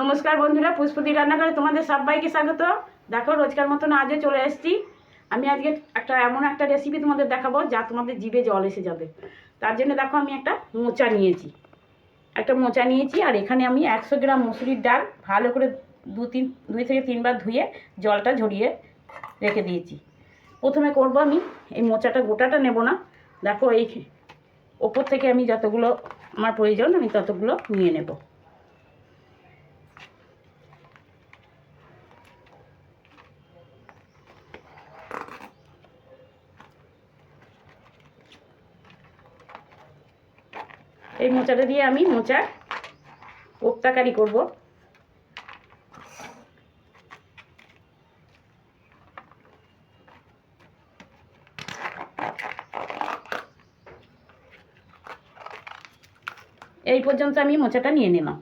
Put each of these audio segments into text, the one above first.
নমস্কার বন্ধুরা পুষ্পতি রান্নাঘরে তোমাদের সবাইকে স্বাগত। দেখো, রোজকার মতন আজও চলে এসেছি। আমি আজকে একটা এমন একটা রেসিপি তোমাদের দেখাবো যা তোমাদের জিভে জল এসে যাবে। তার জন্য দেখো, আমি একটা মোচা নিয়েছি। একটা মোচা নিয়েছি, আর এখানে আমি একশো গ্রাম মুসুরির ডাল ভালো করে দু তিন, দুই থেকে তিনবার ধুয়ে জলটা ঝরিয়ে রেখে দিয়েছি। প্রথমে করব আমি, এই মোচাটা গোটাটা নেব না। দেখো, এই ওপর থেকে আমি যতগুলো আমার প্রয়োজন, আমি ততগুলো নিয়ে নেব। এই মোচাটা দিয়ে আমি মোচার কোপ্তাকারি করব। এই পর্যন্ত আমি মোচাটা নিয়ে নিলাম।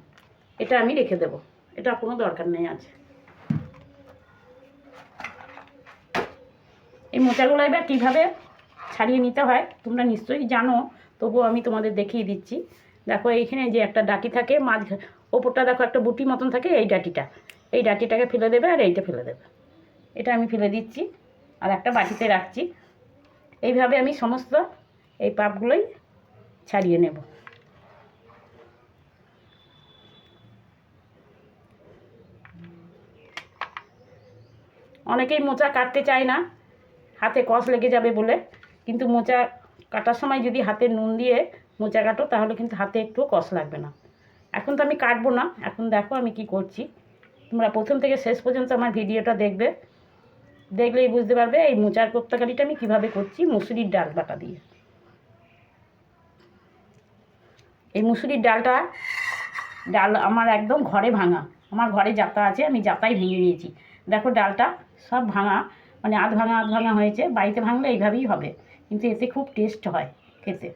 এটা আমি রেখে দেব। এটা কোনো দরকার নেই আছে এই মোচাগুলো এবার কীভাবে ছাড়িয়ে নিতে হয়, তোমরা নিশ্চয়ই জানো। তবুও আমি তোমাদের দেখিয়ে দিচ্ছি। দেখো, এইখানে যে একটা ডাটি থাকে, মাঝ ওপরটা দেখো একটা বুটি মতন থাকে, এই ডাটিটা এই ডাটিটাকে ফেলে দেবে আর এইটা ফেলে দেবে। এটা আমি ফেলে দিচ্ছি আর একটা বাটিতে রাখছি। এইভাবে আমি সমস্ত এই পাপগুলোই ছাড়িয়ে নেব। অনেকেই মোচা কাটতে চায় না, হাতে কষ লেগে যাবে বলে। কিন্তু মোচা কাটার সময় যদি হাতে নুন দিয়ে মোচা কাটো, তাহলে কিন্তু হাতে একটু কষ লাগবে না। এখন তো আমি কাটবো না, এখন দেখো আমি কি করছি। তোমরা প্রথম থেকে শেষ পর্যন্ত আমার ভিডিওটা দেখবে। দেখলেই বুঝতে পারবে এই মোচার কোপ্তাকারিটা আমি কীভাবে করছি মুসুরির ডাল বাটা দিয়ে। এই মুসুরির ডালটা, ডাল আমার একদম ঘরে ভাঙা। আমার ঘরে জাতা আছে, আমি জাতাই ভেঙে নিয়েছি। দেখো ডালটা সব ভাঙা মানে আধ ভাঙা আধ ভাঙা হয়েছে, বাড়িতে ভাঙলে এইভাবেই হবে। কিন্তু এতে খুব টেস্ট হয় খেতে।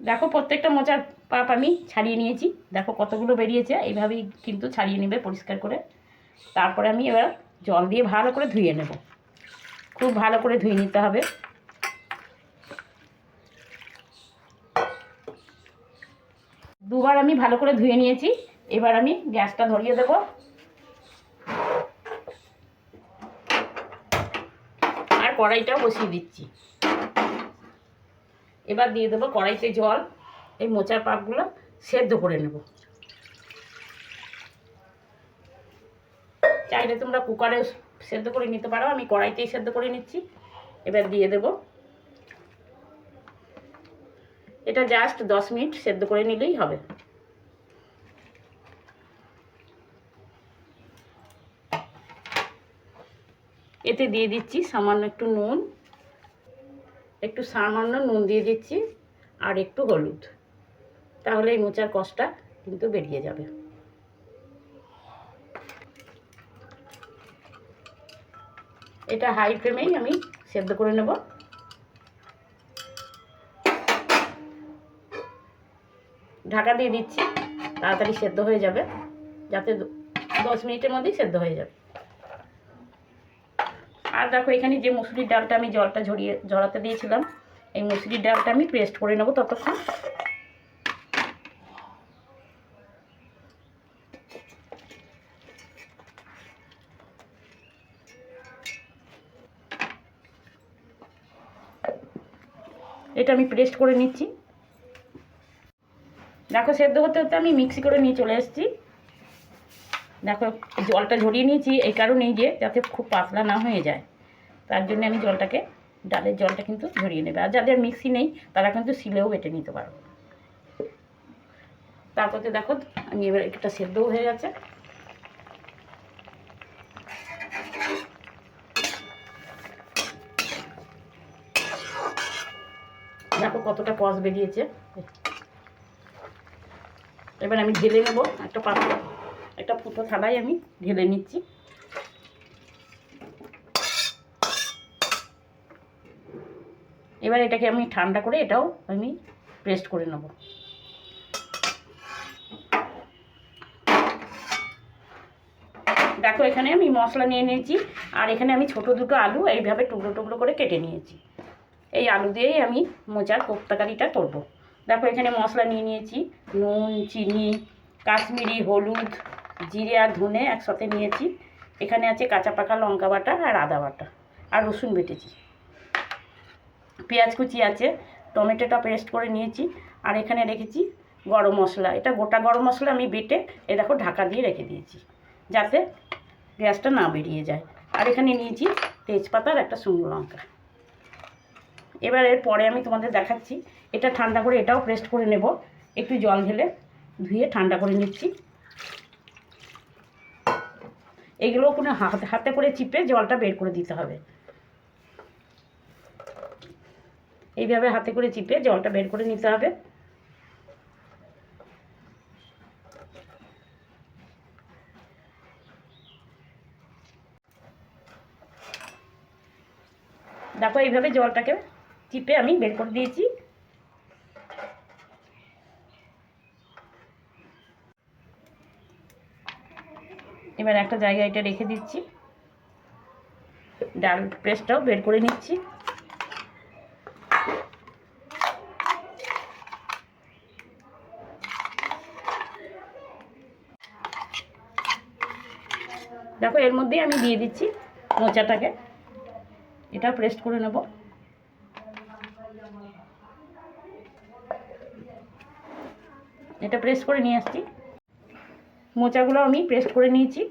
দেখো প্রত্যেকটা মোচার পাপ আমি ছাড়িয়ে নিয়েছি। দেখো কতগুলো বেরিয়েছে, এইভাবেই কিন্তু ছাড়িয়ে নেবে পরিষ্কার করে। তারপরে আমি এবার জল দিয়ে ভালো করে ধুয়ে নেব। খুব ভালো করে ধুয়ে নিতে হবে। দুবার আমি ভালো করে ধুয়ে নিয়েছি। এবার আমি গ্যাসটা ধরিয়ে দেবো আর কড়াইটাও বসিয়ে দিচ্ছি। এবার দিয়ে দেবো কড়াইতে জল। এই মোচার পাকগুলো সেদ্ধ করে নেব। চাইলে তোমরা কুকারে সেদ্ধ করে নিতে পারো, আমি কড়াইতেই সেদ্ধ করে নিচ্ছি। এবার দিয়ে দেব। এটা জাস্ট দশ মিনিট সেদ্ধ করে নিলেই হবে। এতে দিয়ে দিচ্ছি সামান্য একটু নুন, একটু সামান্য নুন দিয়ে দিচ্ছি আর একটু হলুদ। তাহলে এই মোচার কষটা কিন্তু বেরিয়ে যাবে। এটা হাই ফ্লেমেই আমি সেদ্ধ করে নেব। ঢাকা দিয়ে দিচ্ছি, তাড়াতাড়ি সেদ্ধ হয়ে যাবে, যাতে দশ মিনিটের মধ্যেই সেদ্ধ হয়ে যাবে। আর দেখো এখানে যে মুসুরির ডালটা আমি জলটা ঝরিয়ে ঝরাতে দিয়েছিলাম, এই মুসুরির ডালটা আমি পেস্ট করে নেব ততক্ষণ। এটা আমি পেস্ট করে নিচ্ছি। দেখো সেদ্ধ হতে হতে আমি মিক্সি করে নিয়ে চলে এসেছি। দেখো, জলটা ঝরিয়ে নিয়েছি এই কারণেই যে যাতে খুব পাতলা না হয়ে যায়। তার জন্য আমি জলটাকে, ডালের জলটা কিন্তু ঝরিয়ে নেবে। আর যাদের মিক্সি নেই, তারা কিন্তু শিলেও বেটে নিতে পারো। তারপরে দেখো, আমি এবার একটা সেদ্ধও হয়ে গেছে। দেখো কতটা কষ বেরিয়েছে। এবার আমি ঢেলে নেব একটা পাত্র। একটা ফুটো থালায় আমি ঢেলে নিচ্ছি। এবার এটাকে আমি ঠান্ডা করে এটাও আমি পেস্ট করে নেব। দেখো এখানে আমি মশলা নিয়ে নিয়েছি, আর এখানে আমি ছোট দুটো আলু এইভাবে টুকরো টুকরো করে কেটে নিয়েছি। এই আলু দিয়েই আমি মোচার কোপ্তাকারিটা করব। দেখো এখানে মশলা নিয়ে নিয়েছি, নুন, চিনি, কাশ্মীরি হলুদ জিরে আর ধনে একসাথে নিয়েছি। এখানে আছে কাঁচা পাকা লঙ্কা বাটা আর আদা বাটা আর রসুন বেটেছি। পেঁয়াজ কুচি আছে, টমেটোটা পেস্ট করে নিয়েছি আর এখানে রেখেছি গরম মশলা। এটা গোটা গরম মশলা আমি বেটে এ দেখো ঢাকা দিয়ে রেখে দিয়েছি যাতে গ্যাসটা না বেরিয়ে যায়। আর এখানে নিয়েছি তেজপাতা আর একটা শুকনো লঙ্কা। এবার এর পরে আমি তোমাদের দেখাচ্ছি। এটা ঠান্ডা করে এটাও পেস্ট করে নেব। একটু জল ঢেলে ধুয়ে ঠান্ডা করে নিচ্ছি। এগুলো কোনো হাতে হাতে করে চিপে জলটা বের করে দিতে হবে। এইভাবে হাতে করে চিপে জলটা বের করে নিতে হবে। দেখো এইভাবে জলটাকে চিপে আমি বের করে দিয়েছি। এবার একটা জায়গায় এটা রেখে দিচ্ছি। ডাল প্রেসটাও বের করে নিচ্ছি। দেখো, এর মধ্যেই আমি দিয়ে দিচ্ছি মোচাটাকে। এটা প্রেস্ট করে নেব। এটা প্রেস করে নিয়ে আসছি। মোচাগুলো আমি পেস্ট করে নিয়েছি।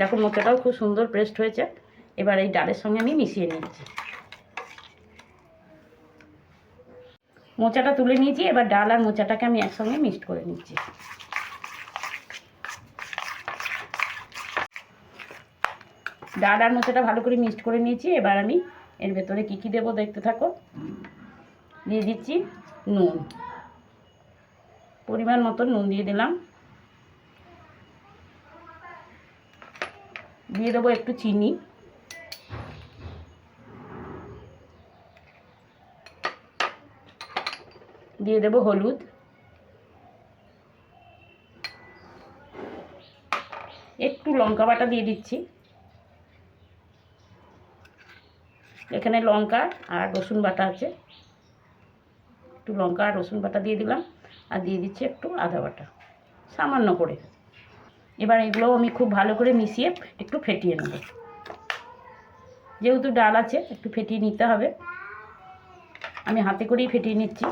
দেখো মোচাটাও খুব সুন্দর পেস্ট হয়েছে। এবার এই ডালের সঙ্গে আমি মিশিয়ে নিচ্ছি মোচাটা তুলে নিয়েছি, এবার ডাল আর মোচাটাকে আমি একসঙ্গে মিক্সড করে নিচ্ছি। ডাল আর মোচাটা ভালো করে মিক্সড করে নিয়েছি, এবার আমি এর ভেতরে কী কী দেবো দেখতে থাকো। দিয়ে দিচ্ছি। নুন। পরিমাণ মতো নুন দিয়ে দিলাম। দিয়ে দেবো একটু চিনি। দিয়ে দেবো হলুদ। একটু লঙ্কা বাটা দিয়ে দিচ্ছি। এখানে লঙ্কা আর রসুন বাটা আছে। একটু লঙ্কা আর রসুন বাটা দিয়ে দিলাম আর দিয়ে দিচ্ছি একটু আদা বাটা, সামান্য করে। এবার এগুলো আমি খুব ভালো করে মিশিয়ে একটু ফেটিয়ে নেব। যেহেতু ডাল আছে, একটু ফেটিয়ে নিতে হবে। আমি হাতে করেই ফেটিয়ে নিচ্ছি।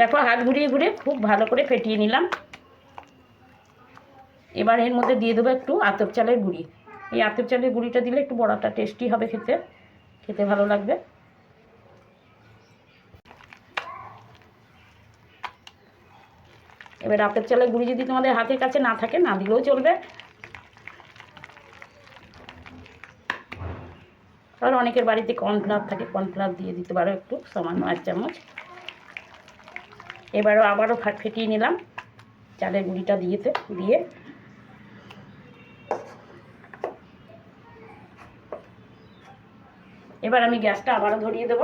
দেখো, হাত ঘুরিয়ে ঘুরিয়ে খুব ভালো করে ফেটিয়ে নিলাম। এবার এর মধ্যে দিয়ে দেবো একটু আতপ চালের গুঁড়ি। এই আতপ চালের গুঁড়িটা দিলে একটু বড়াটা টেস্টি হবে খেতে। খেতে ভালো লাগবে। এবার আতপ চালের গুঁড়ি যদি তোমাদের হাতের কাছে না থাকে, না দিলেও চলবে। আর অনেকের বাড়িতে কর্নফ্লাওয়ার থাকে, কর্নফ্লাওয়ার দিয়ে দিতে পারো একটু, সামান্য এক চামচ। এবারও আবারও ফাট ফেটিয়ে নিলাম। চালের গুঁড়িটা দিয়েতে, দিয়ে এবার আমি গ্যাসটা আবারও ধরিয়ে দেব।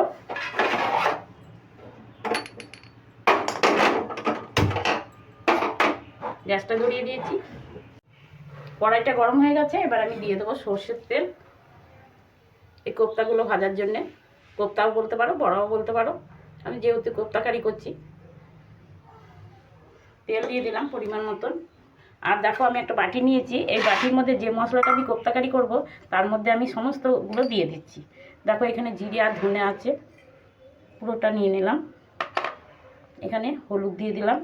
গ্যাসটা ধরিয়ে দিয়েছি। কড়াইটা গরম হয়ে গেছে, এবার আমি দিয়ে দেবো সর্ষের তেল। এই কোপ্তাগুলো ভাজার জন্যে। কোপ্তাও বলতে পারো, বড়াও বলতে পারো। আমি যেহেতু কোপ্তাকারি করছি, তেল দিয়ে দিলাম পরিমাণ মতন। আর দেখো আমি একটা বাটি নিয়েছি, এই বাটির মধ্যে যে মশলাটা আমি কোপ্তাকারি করব, তার মধ্যে আমি সমস্তগুলো দিয়ে দিচ্ছি। দেখো এখানে জিরে আর ধনে আছে। পুরোটা নিয়ে নিলাম। এখানে হলুদ দিয়ে দিলাম।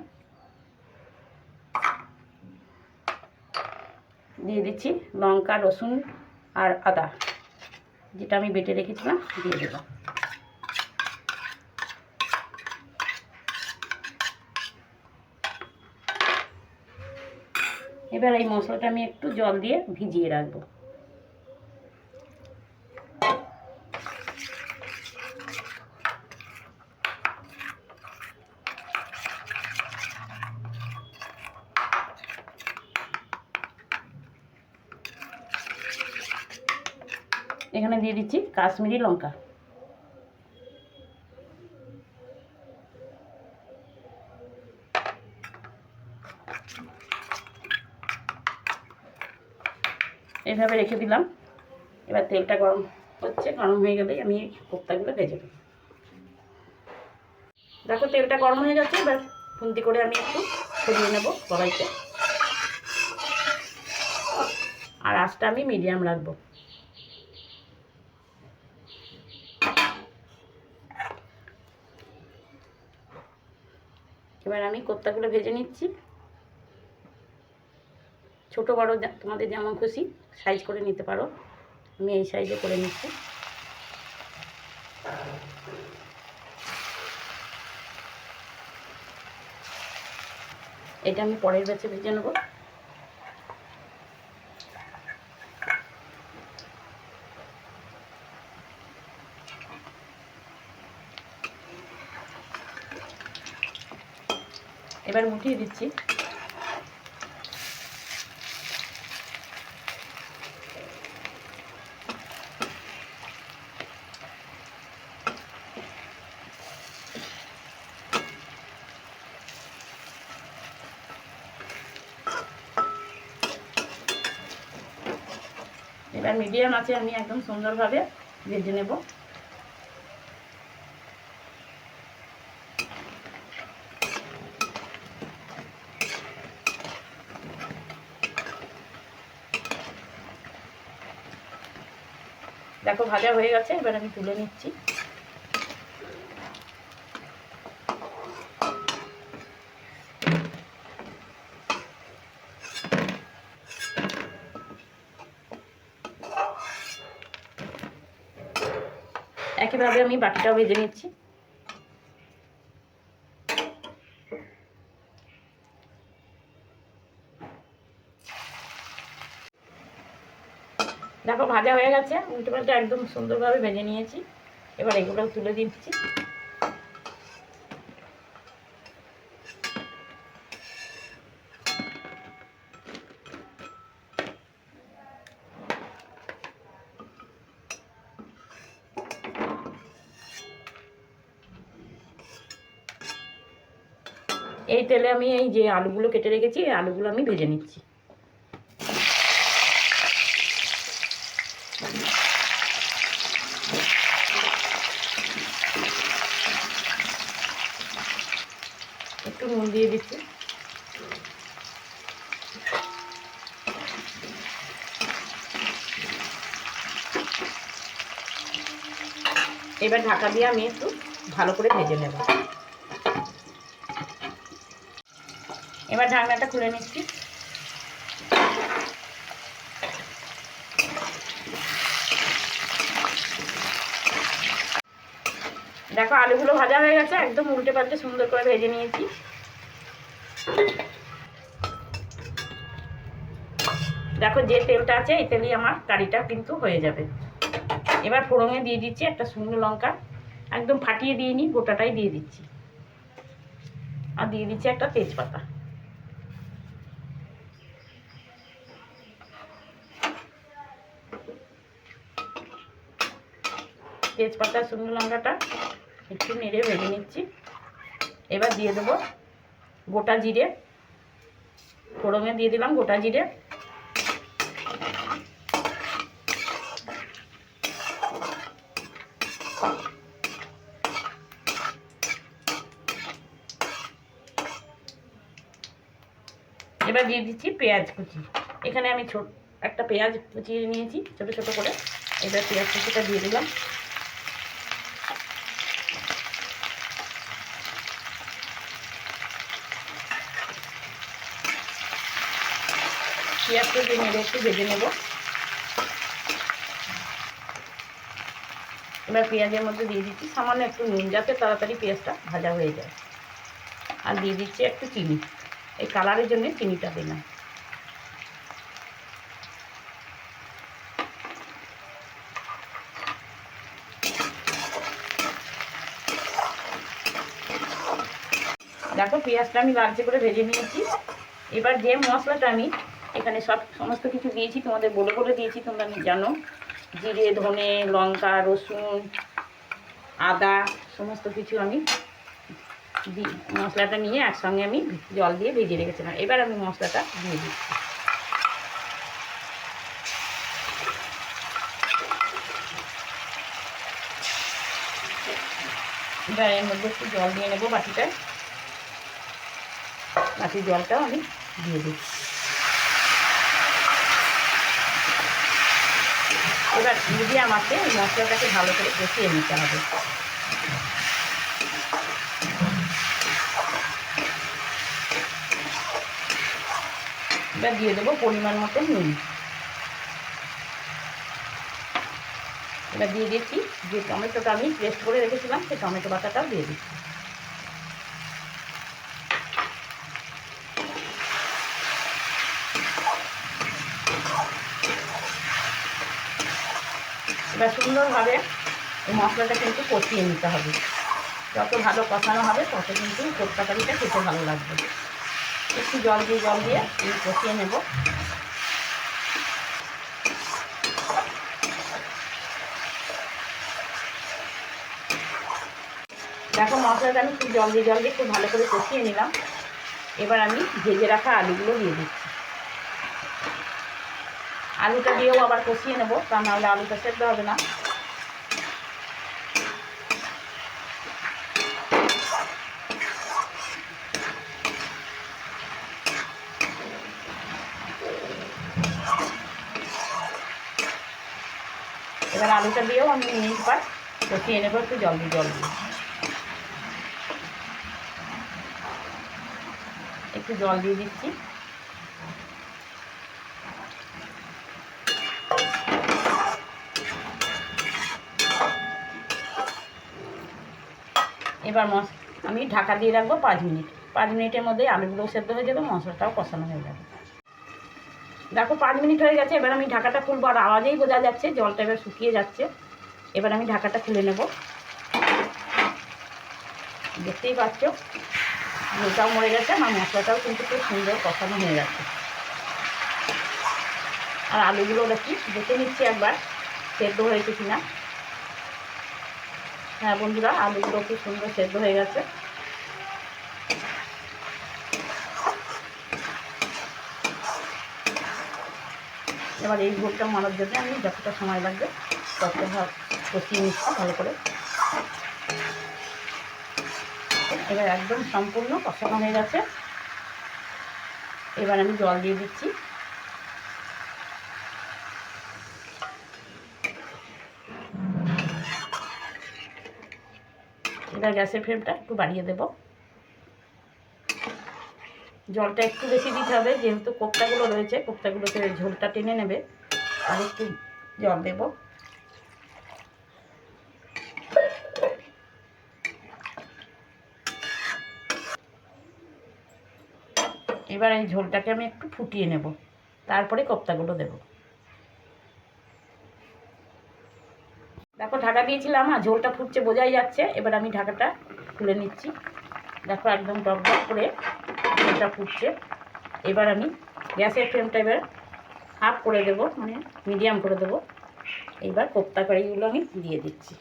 দিয়ে দিচ্ছি লঙ্কা, রসুন আর আদা। যেটা আমি বেটে রেখেছিলাম, দিয়ে দিলাম। এবার এই মশলাটা আমি একটু জল দিয়ে ভিজিয়ে রাখব। এখানে দিয়ে দিচ্ছি কাশ্মীরি লঙ্কা। এইভাবে রেখে দিলাম। এবার তেলটা গরম হচ্ছে, গরম হয়ে গেলেই আমি কোপ্তাগুলো ভেজে দেবো দেখো তেলটা গরম হয়ে গেছে, এবার খুন্তি করে আমি একটু সরিয়ে নেব কড়াইতে। আর আঁচটা আমি মিডিয়াম রাখব। এবার আমি কোপ্তাগুলো ভেজে নিচ্ছি। ছোট বড় তোমাদের যেমন খুশি সাইজ করে নিতে পারো। আমি এই সাইজে করে নিচ্ছি। এটা আমি পরের ব্যাচে ভেজে নেব। এবার উঠিয়ে দিচ্ছি। এবার মিডিয়াম আছে আমি একদম সুন্দরভাবে ভেজে নেব। দেখো ভাজা হয়ে গেছে এবার আমি তুলে নিচ্ছি। একইভাবে আমি বাকিটাও ভেজে নিচ্ছি। দেখো ভাজা হয়ে গেছে, উল্টে পাল্টে একদম সুন্দরভাবে ভেজে নিয়েছি। এবার এগুলো তুলে দিচ্ছি। এই তেলে আমি এই যে আলুগুলো কেটে রেখেছি, এই আলুগুলো আমি ভেজে নিচ্ছি একটু নুন দিয়ে দিচ্ছি এবার ঢাকা দিয়ে আমি একটু ভালো করে ভেজে নেব। এবার ঢাকনাটা খুলে নিচ্ছি। দেখো আলুগুলো ভাজা হয়ে গেছে, একদম উল্টে পাল্টে সুন্দর করে ভেজে নিয়েছি। দেখো যে তেলটা আছে, এই তেলই আমার কারিটা কিন্তু হয়ে যাবে। এবার ফোড়ঙে দিয়ে দিচ্ছি একটা শুকনো লঙ্কা। একদম ফাটিয়ে দিয়ে নিই গোটাটাই দিয়ে দিচ্ছি। আর দিয়ে দিচ্ছি একটা তেজপাতা। তেজপাতা, শুকনো লঙ্কাটা একটু নেড়ে ভেজে নিচ্ছি। এবার দিয়ে দেবো গোটা জিরে। ফোড়ঙে দিয়ে দিলাম গোটা জিরে। এবার দিয়ে দিচ্ছি পেঁয়াজ কুচি। এখানে আমি ছোট একটা পেঁয়াজ কুচিয়ে নিয়েছি, ছোট ছোট করে। এবার পেঁয়াজ কুচিটা দিয়ে দিলাম। পেঁয়াজটা দিয়ে নেড়ে একটু ভেজে নেব। এবার পেঁয়াজের মধ্যে দিয়ে দিচ্ছি সামান্য একটু নুন, যাতে তাড়াতাড়ি পেঁয়াজটা ভাজা হয়ে যায়। আর দিয়ে দিচ্ছি একটু চিনি। এই কালারের জন্য চিনিটা দিলাম দেখো পেঁয়াজটা আমি লালচে করে ভেজে নিয়েছি। এবার যে মশলাটা আমি এখানে সব সমস্ত কিছু দিয়েছি, তোমাদের বলে বলে দিয়েছি, তোমরা জানো। জিরে, ধনে, লঙ্কা, রসুন, আদা, সমস্ত কিছু আমি দিই মশলাটা নিয়ে একসঙ্গে আমি জল দিয়ে ভিজিয়ে রেখেছিলাম। এবার আমি মশলাটা দিয়ে দিচ্ছি। এবার এর মধ্যে একটু জল দিয়ে নেব বাটিটায়। বাটি জলটাও আমি দিয়ে দিই এবার দিয়ে আমাকে মশলাটাকে ভালো করে কষিয়ে নিতে হবে। এবার দিয়ে দেবো পরিমাণ মতো নুন। এবার দিয়ে দিচ্ছি যে টমেটোটা আমি পেস্ট করে রেখেছিলাম, সেই টমেটো বাটাটাও দিয়ে দিচ্ছি। এবার সুন্দরভাবে এই মশলাটা কিন্তু কষিয়ে নিতে হবে। যত ভালো কষানো হবে, তত কিন্তু তরকারিটা খেতে ভালো লাগবে। একটু জল দিয়ে জল দিয়ে আমি কষিয়ে নেব। দেখো মশলাটা আমি খুব জল দিয়ে জল দিয়ে খুব ভালো করে কষিয়ে নিলাম। এবার আমি ভেজে রাখা আলুগুলো দিয়ে দিচ্ছি। আলুটা দিয়েও আবার কষিয়ে নেব, তা নাহলে আলুটা সেদ্ধ হবে না এবার আলুটা দিয়েও আমি মিনিট পার কষিয়ে নেব, একটু জল দিয়ে, জল একটু জল দিয়ে দিচ্ছি। এবার মশ আমি ঢাকা দিয়ে রাখব পাঁচ মিনিট। পাঁচ মিনিটের মধ্যে আলুগুলো সেদ্ধ হয়ে যাবে, মশলাটাও কষানো হয়ে যাবে। দেখো পাঁচ মিনিট হয়ে গেছে, এবার আমি ঢাকাটা খুলবো, আর আওয়াজেই বোঝা যাচ্ছে, জলটা এবার শুকিয়ে যাচ্ছে। এবার আমি ঢাকাটা খুলে নেব। দেখতেই পাচ্ছ আলুটাও মরে গেছে, আমার মশলাটাও কিন্তু খুব সুন্দর কষানো হয়ে যাচ্ছে আর আলুগুলো দেখি দেখে নিচ্ছি একবার, সেদ্ধ হয়েছে কিনা। হ্যাঁ বন্ধুরা, আলুগুলো খুব সুন্দর সেদ্ধ হয়ে গেছে। এবার এই ভোগটা মারার জন্য আমি যতটা সময় লাগবে ততটা ভাব- কষিয়ে নিচ্ছি ভালো করে। এবার একদম সম্পূর্ণ কষানো হয়ে গেছে। এবার আমি জল দিয়ে দিচ্ছি। এবার গ্যাসের ফ্লেমটা একটু বাড়িয়ে দেব। জলটা একটু বেশি দিতে হবে, যেহেতু কোপ্তাগুলো রয়েছে কোপ্তাগুলোতে ঝোলটা টেনে নেবে। আর একটু জল দেব। এবার এই ঝোলটাকে আমি একটু ফুটিয়ে নেব। তারপরে কোপ্তাগুলো দেব। দেখো ঢাকা দিয়েছিলাম, আর ঝোলটা ফুটছে, বোঝাই যাচ্ছে। এবার আমি ঢাকাটা খুলে নিচ্ছি। দেখো একদম টক করে ঝোলটা ফুটছে। এবার আমি গ্যাসের ফ্লেমটা এবার হাফ করে দেব মানে মিডিয়াম করে দেব। এইবার কোপ্তা কারিগুলো আমি দিয়ে দিচ্ছি।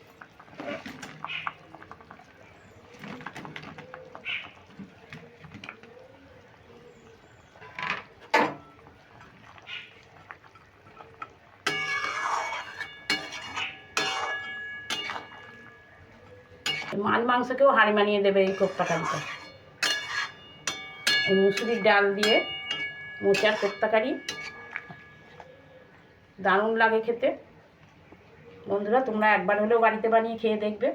মাছ মাংসকেও হাড়ি মানিয়ে দেবে এই কোপ্তা কারিটা মুসুরির ডাল দিয়ে মোচার কোপ্তা কারি দারুণ লাগে খেতে। বন্ধুরা, তোমরা একবার হলেও বাড়িতে বানিয়ে খেয়ে দেখবে।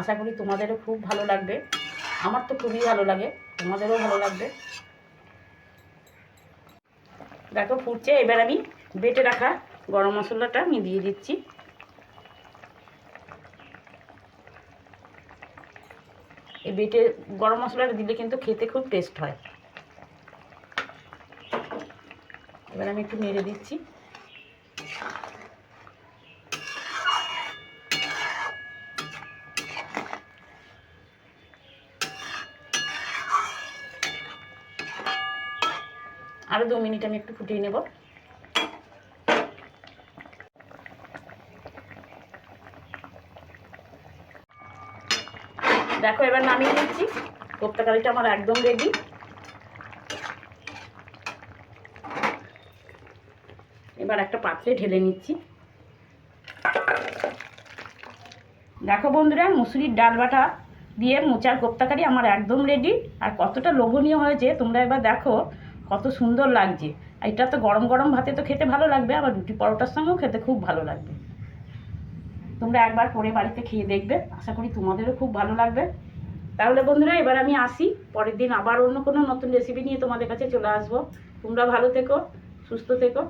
আশা করি তোমাদেরও খুব ভালো লাগবে। আমার তো খুবই ভালো লাগে, তোমাদেরও ভালো লাগবে। দেখো, ফুটছে। এবার আমি বেটে রাখা গরম মশলাটা আমি দিয়ে দিচ্ছি। এই বেটে গরম মশলাটা দিলে কিন্তু খেতে খুব টেস্ট হয়। এবার আমি একটু নেড়ে দিচ্ছি। আরও দু মিনিট আমি একটু ফুটিয়ে নেব। দেখো, এবার নামিয়ে নিচ্ছি। কোপ্তা কারিটা আমার একদম রেডি এবার একটা পাত্রে ঢেলে নিচ্ছি। দেখো বন্ধুরা, মুসুরির ডাল বাটা দিয়ে মোচার কোপ্তাকারি আমার একদম রেডি আর কতটা লোভনীয় হয়েছে, তোমরা এবার দেখো, কত সুন্দর লাগছে। এটা তো গরম গরম ভাতে তো খেতে ভালো লাগবে, আবার রুটি পরোটার সঙ্গেও খেতে খুব ভালো লাগবে। তোমরা একবার পরে বাড়িতে খেয়ে দেখবে। আশা করি তোমাদেরও খুব ভালো লাগবে। তাহলে বন্ধুরা, এবার আমি আসি। পরের দিন আবার অন্য কোনো নতুন রেসিপি নিয়ে তোমাদের কাছে চলে আসব। তোমরা ভালো থেকো, সুস্থ থেকো।